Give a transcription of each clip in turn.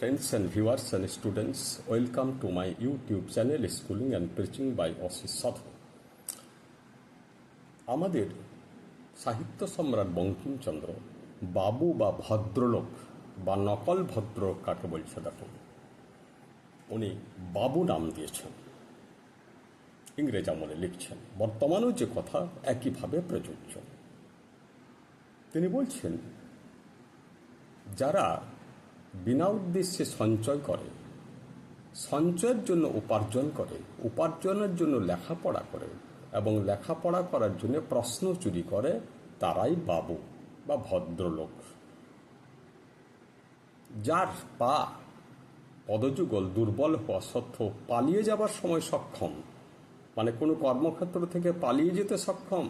Friends and viewers and students, welcome to my YouTube channel Schooling and Preaching by Osis Sadhu. আমাদের সাহিত্য সম্রাট বঙ্কিমচন্দ্র বাবু বা ভদ্রলোক বা নকল ভদ্রলোক কাকে বলছে দেখুন উনি বাবু নাম দিয়েছেন। ইংরেজ আমলে লিখছেন। বর্তমানেও যে কথা একইভাবে প্রযোজ্য। তিনি বলছেন যারা বিনা উদ্দেশ্যে সঞ্চয় করে, সঞ্চয়ের জন্য উপার্জন করে, উপার্জনের জন্য লেখাপড়া করে এবং লেখাপড়া করার জন্য প্রশ্ন চুরি করে, তারাই বাবু বা ভদ্রলোক। যার পা পদযুগল দুর্বল হওয়া সত্ত্বেও পালিয়ে যাবার সময় সক্ষম মানে কোনো কর্মক্ষেত্র থেকে পালিয়ে যেতে সক্ষম।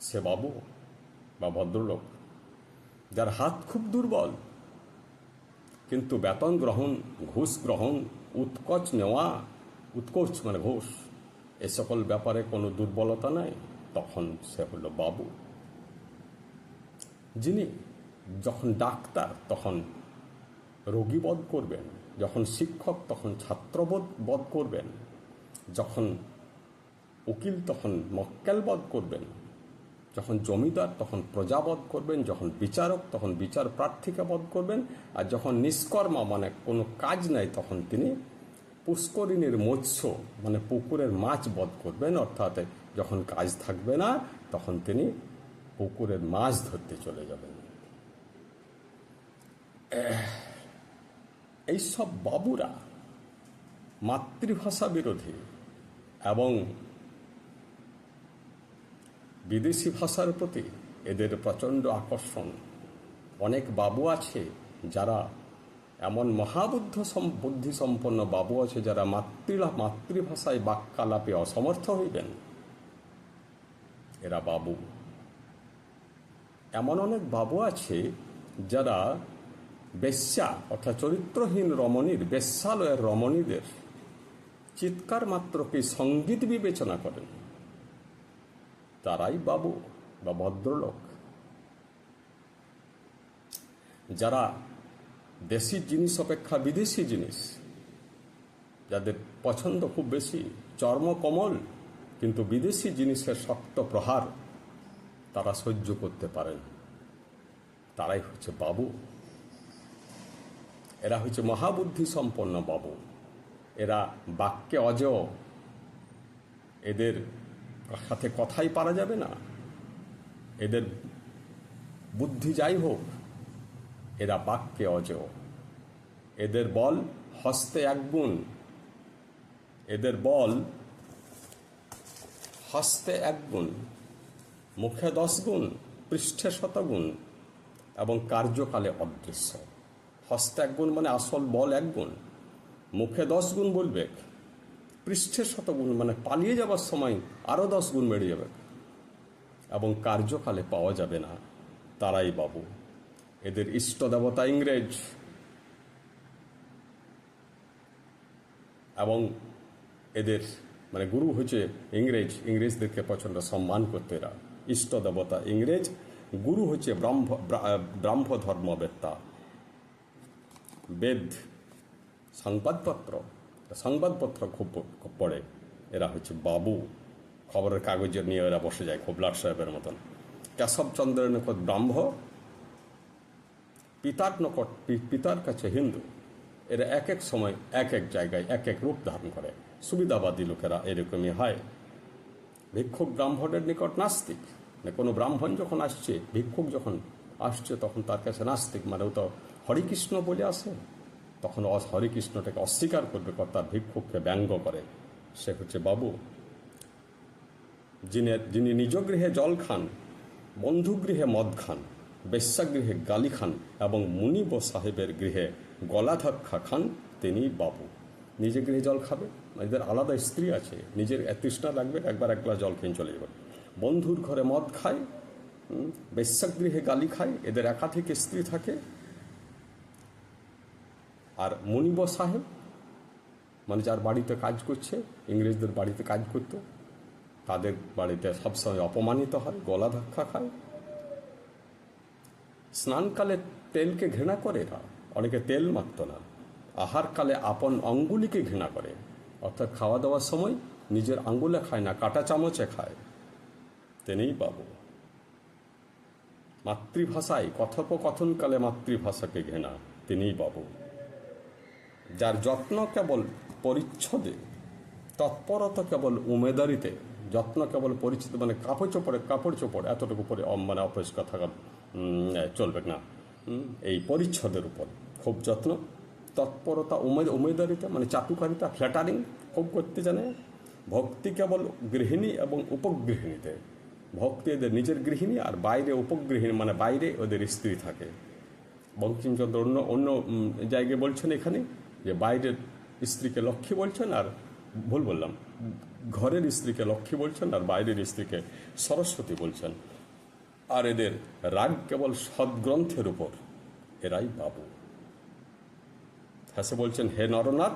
সে বাবু বা ভদ্রলোক যার হাত খুব দুর্বল। কিন্তু বেতন গ্রহণ, ঘুষ গ্রহণ, উৎকোচ নেওয়া, উৎকোচ মানে ঘুষ, এ সকল ব্যাপারে কোনো দুর্বলতা নাই। তখন সে হলো বাবু। যিনি যখন ডাক্তার, তখন রোগী বধ করবেন। যখন শিক্ষক, তখন ছাত্রবোধ বধ করবেন। যখন উকিল, তখন মক্কেলবধ করবেন। যখন জমিদার, তখন প্রজাবধ করবেন, যখন বিচারক, তখন বিচার প্রার্থীকে বধ করবেন, আর যখন নিষ্কর্মা মানে কোনো কাজ নাই, তখন তিনি পুষ্করিণীর মৎস্য মানে পুকুরের মাছ বধ করবেন, অর্থাৎ যখন কাজ থাকবে না, তখন তিনি পুকুরের মাছ ধরতে চলে যাবেন। এইসব বাবুরা মাতৃভাষা বিরোধী এবং বিদেশি ভাষার প্রতি এদের প্রচণ্ড আকর্ষণ। অনেক বাবু আছে যারা এমন মহাবুদ্ধ সম- বুদ্ধিসম্পন্ন বাবু আছে যারা মাতৃ মাতৃভাষায় বাক্যালাপে অসমর্থ হইবেন। এরা বাবু। এমন অনেক বাবু আছে যারা বেশ্যা অর্থাৎ চরিত্রহীন রমণীর, বেশ্যালয়ের রমণীদের চিৎকার মাত্রকে সংগীত বিবেচনা করেন। তারাই বাবু বা ভদ্রলোক। যারা দেশি জিনিস অপেক্ষা বিদেশি জিনিস, যাদের পছন্দ খুব বেশি, চর্ম চর্মকমল কিন্তু বিদেশি জিনিসের শক্ত প্রহার, তারা সহ্য করতে পারেন। তারাই হচ্ছে বাবু। এরা হচ্ছে মহাবুদ্ধি সম্পন্ন বাবু। এরা বাক্যে অজেয়। এদের সাথে কথাই পারা যাবে না। এদের বুদ্ধি যাই হোক, এরা বাক্যে অজেয়। এদের বল হস্তে এক গুণ। এদের বল হস্তে এক গুণ। মুখে দশ গুণ, পৃষ্ঠে শতগুণ এবং কার্যকালে অদৃশ্য। হস্তে এক গুণ মানে আসল বল এক গুণ। মুখে দশ গুণ বলবে। পৃষ্ঠের শতগুণ মানে পালিয়ে যাবার সময় আরও দশ গুণ বেড়ে যাবে। এবং কার্যকালে পাওয়া যাবে না। তারাই বাবু। এদের ইষ্ট দেবতা ইংরেজ। এবং এদের মানে গুরু হচ্ছে ইংরেজ। ইংরেজদেরকে প্রচণ্ড সম্মান করতে এরা। ইষ্ট দেবতা ইংরেজ, গুরু হচ্ছে ব্রাহ্ম, ব্রা- ব্রাহ্ম ধর্মবেত্তা বেদ, সংবাদপত্র। সংবাদপত্র খুব খুব পড়ে। এরা হচ্ছে বাবু। খবরের কাগজে নিয়ে এরা বসে যায় খোবলার সাহেবের মতন। কেশবচন্দ্রের নিকট ব্রাহ্ম, পিতার নিকট পিতার কাছে হিন্দু। এরা এক এক সময় এক এক জায়গায় এক এক রূপ ধারণ করে। সুবিধাবাদী লোকেরা এরকমই হয়। ভিক্ষুক ব্রাহ্মণের নিকট নাস্তিক। মানে কোনো ব্রাহ্মণ যখন আসছে, ভিক্ষুক যখন আসছে তখন তার কাছে নাস্তিক। মানে ও তো হরিকৃষ্ণ বলে আসে। তখন হরিকৃষ্ণটাকে অস্বীকার করবে কর্তার ভিক্ষুককে ব্যঙ্গ করে। সে হচ্ছে বাবু। যিনি যিনি নিজ গৃহে জল খান বন্ধুগৃহে মদ খান বেশ্যাগৃহে গালি খান এবং মুনিব সাহেবের গৃহে গলাধক্ষা খান, তিনি বাবু। নিজে গৃহে জল খাবে? এদের আলাদা স্ত্রী আছে। নিজের তৃষ্ণা লাগবে, একবার এক গ্লাস জল খেয়ে চলে যাবে। বন্ধুর ঘরে মদ খায় বেশ্যাগৃহে গালি খায়, এদের একাধিক স্ত্রী থাকে আর মুনিব সাহেব মানে যার বাড়িতে কাজ করছে, ইংরেজদের বাড়িতে কাজ করতো, তাদের বাড়িতে সবসময় অপমানিত হয়, গলা ধাক্কা খায়। স্নানকালে তেলকে ঘৃণা করে এরা অনেকে তেল মাখত না। আহারকালে আপন অঙ্গুলিকে ঘৃণা করে, অর্থাৎ খাওয়া দাওয়ার সময় নিজের আঙ্গুলে খায় না, কাটা চামচে খায়। তেনেই বাবু। মাতৃভাষায় কথোপকথনকালে মাতৃভাষাকে ঘৃণা, তিনিই বাবু। যার যত্ন কেবল পরিচ্ছদে, তৎপরতা কেবল উমেদারিতে, যত্ন কেবল পরিচিত মানে কাপড় চোপড়ে, কাপড় চোপড়, এতটুকু পরে মানে অপরিষ্কার থাকা চলবে না। এই পরিচ্ছদের উপর খুব যত্ন, তৎপরতা, উমেদ, উমেদারিতা মানে চাটুকারিতা, ফ্ল্যাটারিং খুব করতে জানে। ভক্তি কেবল গৃহিণী এবং উপগৃহিণীতে। ভক্তি এদের নিজের গৃহিণী আর বাইরে উপগৃহিণী মানে বাইরে ওদের স্ত্রী থাকে। বঙ্কিমচন্দ্র অন্য অন্য জায়গায় বলছেন এখানে যে বাইরের স্ত্রীকে লক্ষ্মী বলছেন আর ভুল বললাম, ঘরের স্ত্রীকে লক্ষ্মী বলছেন আর বাইরের স্ত্রীকে সরস্বতী বলছেন। আর এদের রাগ কেবল সদ্গ্রন্থের উপর, এরাই বাবু। হাসে বলছেন, হে নরনাথ,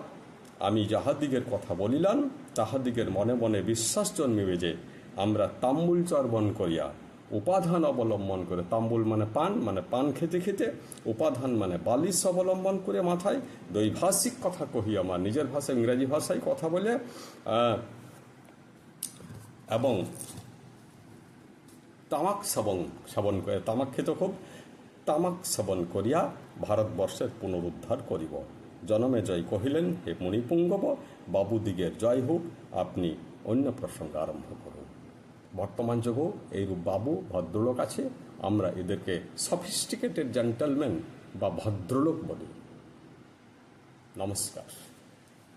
আমি যাহাদিগের কথা বলিলাম, তাহাদিগের মনে মনে বিশ্বাস জন্মিবে যে আমরা তাম্বুল চর্বণ করিয়া উপাধান অবলম্বন করে। তাম্বুল মানে পান মানে পান খেতে খেতে। উপাধান মানে বালিশ অবলম্বন করে মাথায়। দৈভাষিক কথা কহি আমার, নিজের ভাষা ইংরেজি ভাষায় কথা বলে এবং তামাক সেবন সেবন করে, তামাক খেতে খুব। তামাক সেবন করিয়া ভারতবর্ষের পুনরুদ্ধার করিব। জনমে জয় কহিলেন, হে মণিপুঙ্গব বাবুদিগের জয় হোক আপনি অন্য প্রসঙ্গ আরম্ভ করুন। বর্তমান যুগেও এইরূপ বাবু ভদ্রলোক আছে। আমরা এদেরকে সফিস্টিকেটেড জেন্টলম্যান বা ভদ্রলোক বলি। নমস্কার।